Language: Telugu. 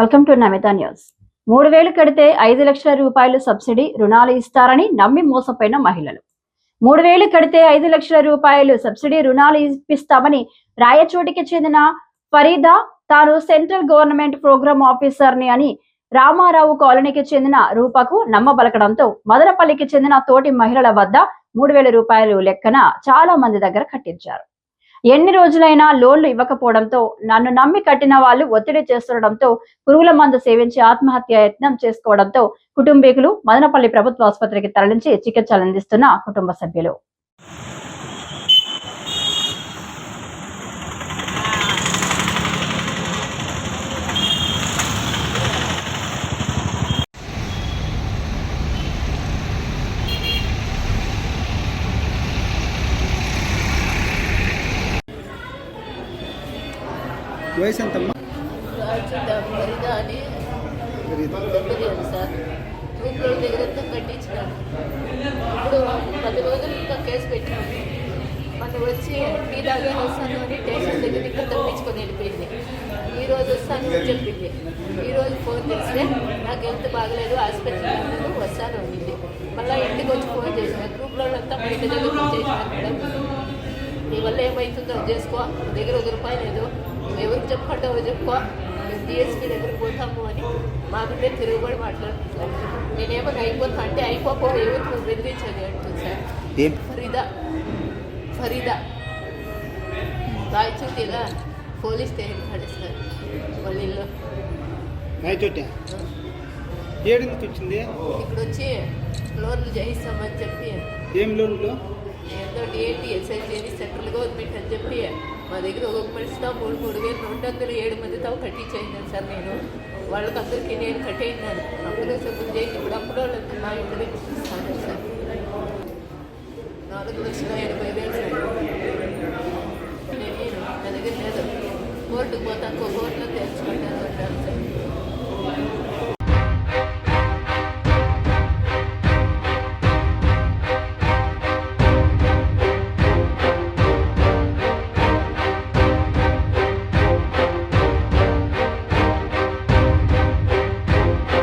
Welcome to Namitha news. మూడు వేలు కడితే ఐదు లక్షల రూపాయలు సబ్సిడీ రుణాలు ఇస్తారని నమ్మి మోసపోయిన మహిళలు. మూడు వేలు కడితే ఐదు లక్షల రూపాయలు సబ్సిడీ రుణాలు ఇప్పిస్తామని రాయచోటికి చెందిన ఫరీదా తాను సెంట్రల్ గవర్నమెంట్ ప్రోగ్రామ్ ఆఫీసర్ని అని రామారావు కాలనీకి చెందిన రూపకు నమ్మబలకడంతో మదనపల్లికి చెందిన తోటి మహిళల వద్ద మూడు వేల రూపాయలు లెక్కన చాలా మంది దగ్గర కట్టించారు. ఎన్ని రోజులైనా లోన్లు ఇవ్వకపోవడంతో నన్ను నమ్మి కట్టిన వాళ్ళు ఒత్తిడి చేస్తుండడంతో పురుగుల మందు సేవించి ఆత్మహత్య యత్నం చేసుకోవడంతో కుటుంబీకులు మదనపల్లి ప్రభుత్వ ఆసుపత్రికి తరలించి చికిత్సలు అందిస్తున్న కుటుంబ సభ్యులు వయసు ఎంతమ్మా ఫరీదా అని తెలియదు సార్ రూపుల దగ్గర అంతా కట్టించినాను ఇప్పుడు పది రోజులు ఇంకా కేసు పెట్టినాము మన వచ్చి మీలాగే వస్తాను అని స్టేషన్ దగ్గర ఇంకా తప్పించుకొని వెళ్ళిపోయింది ఈ రోజు వస్తాను అని చెప్పింది ఈ రోజు ఫోన్ చేస్తే నాకు హెల్త్ బాగలేదు హాస్పిటల్ వెళ్ళాను వస్తాను అనింది మళ్ళీ ఇంటికి వచ్చి ఫోన్ చేసిన గ్రూప్లో అంతా బయట దగ్గర చేసినారు మేడం నీ వల్ల ఏమవుతుందో అది చేసుకో. దగ్గర ఒక రూపాయి లేదు. ఎవరికి చెప్పుకుంటావో చెప్పుకో మేము డిఎస్పీ దగ్గరికి పోతాము అని మా బిడ్డ తిరుగుబడి మాట్లాడుతున్నారు నేనేమన్నా అయిపోతా అంటే అయిపోపో ఎవరికి నువ్వు బెదిరించని అంటుంది సార్. ఫరీదా. ఫరీదా. రాయచూటిలా పోలీస్ స్టేషన్ కాదు సార్ వాళ్ళ ఇల్లు రాయచోట ఏడు వచ్చింది? ఇక్కడ వచ్చి లోన్లు చేయిస్తామని చెప్పి ఏం లోన్లు? ఎంతో డిఏటి ఎస్ఐజీని సెంట్రల్ గవర్నమెంట్ అని చెప్పి మా దగ్గర ఒక్కొక్క మనిషితో మూడు మూడు వేలు రెండు వందలు ఏడు మందితో కట్టించేయినాను సార్ నేను. వాళ్ళకి అందరికీ నేను కట్టేయినాను అప్పుడే సపోజ్ చేయండి. ఇప్పుడు అప్పుడు వాళ్ళకి మా ఇంటి ఇస్తాను సార్. నాలుగు లక్షల ఎనభై వేలు సార్. నేను నా దగ్గర లేదు. కోర్టుకు పోతాను. కోర్టులో తెలుసుకుంటాను అంటాను సార్.